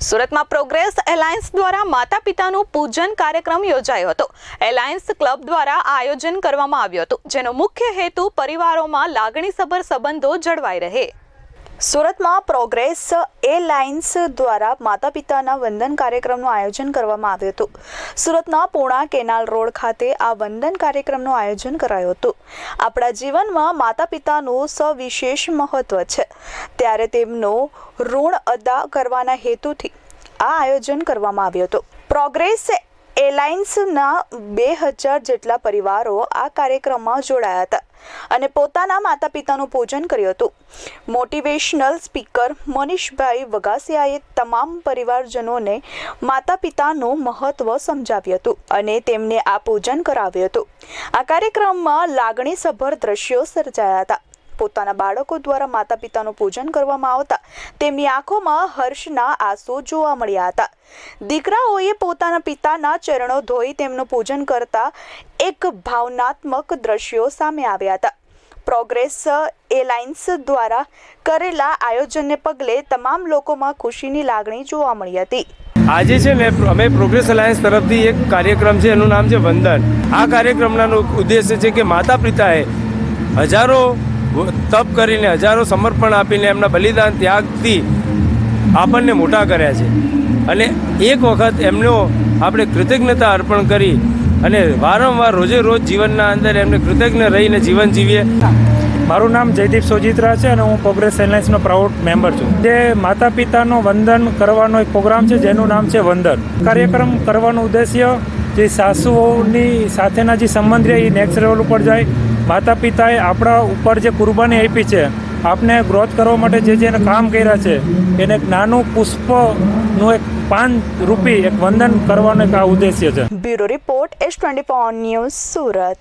સુરતમાં progress alliance દ્વારા માતા પિતાનું પૂજન કાર્યક્રમ યોજાયો હતો. એલાયન્સ ક્લબ દ્વારા આયોજન કરવામાં આવ્યું હતું, જેનો મુખ્ય હેતુ પરિવારોમાં લાગણીસભર સંબંધો જળવાઈ રહે. સુરતમાં પ્રોગ્રેસ એરલાઇન્સ દ્વારા માતા પિતાના વંદન કાર્યક્રમનું આયોજન કરવામાં આવ્યું હતું. સુરતના પૂણા કેનાલ રોડ ખાતે આ વંદન કાર્યક્રમનું આયોજન કરાયું હતું. આપણા જીવનમાં માતા પિતાનું સવિશેષ મહત્વ છે. ત્યારે તેમનું ઋણ અદા કરવાના હેતુથી આ આયોજન કરવામાં આવ્યું હતું. પ્રોગ્રેસ એલાયન્સના બે હજાર જેટલા પરિવારો આ કાર્યક્રમમાં જોડાયા હતા અને પોતાના માતા પિતાનું પૂજન કર્યું હતું. મોટિવેશનલ સ્પીકર મનીષભાઈ વગાસિયાએ તમામ પરિવારજનોને માતા પિતાનું મહત્વ સમજાવ્યું હતું અને તેમને આ પૂજન કરાવ્યું હતું. આ કાર્યક્રમમાં લાગણીસભર દ્રશ્યો સર્જાયા હતા. પોતાના બાળકો દ્વારા માતા પિતાનું પૂજન કરવામાં આવતા તેમની આંખોમાં હર્ષના આંસુ જોવા મળ્યા હતા. દીકરાઓએ પોતાના પિતાના ચરણો ધોઈ તેમનું પૂજન કરતા એક ભાવનાત્મક દ્રશ્યો સામે આવ્યા હતા. પ્રોગ્રેસ એલાઇન્સ દ્વારા કરેલા આયોજનને પગલે તમામ લોકોમાં ખુશીની લાગણી જોવા મળી હતી. આજે છે ને, અમે પ્રોગ્રેસ અલાયન્સ તરફથી એક કાર્યક્રમ છે, એનું નામ છે વંદન. આ કાર્યક્રમનો ઉદ્દેશ્ય છે કે માતા પિતાએ હજારો તપ કરીને હજારો સમર્પણ આપીને એમના બલિદાન ત્યાગથી આપણને મોટા કર્યા છે. અને એક વખત એમનો આપણે કૃતજ્ઞતા અર્પણ કરી અને વારંવાર રોજે રોજ જીવનના અંદર એમને કૃતજ્ઞ રહીને જીવન જીવીએ. મારું નામ જયદીપ સોજિત્રા છે અને હું પ્રોગ્રેસ એરલાઇન્સનો પ્રાઉડ મેમ્બર છું. જે માતા પિતાનો વંદન કરવાનો એક પ્રોગ્રામ છે, જેનું નામ છે વંદન. કાર્યક્રમ કરવાનો ઉદ્દેશ્ય જે સાસુઓની સાથેના જે સંબંધ રહે એ નેક્સ્ટ લેવલ ઉપર જાય. માતા પિતાએ આપણા ઉપર જે કુરબાની આપી છે, આપને ગ્રોથ કરવા માટે જે જેને કામ કર્યા છે, એને એક નાનું પુષ્પનું એક પાન રૂપી, એક વંદન કરવાનો એક આ ઉદ્દેશ્ય છે. Bureau report, S twenty news Surat.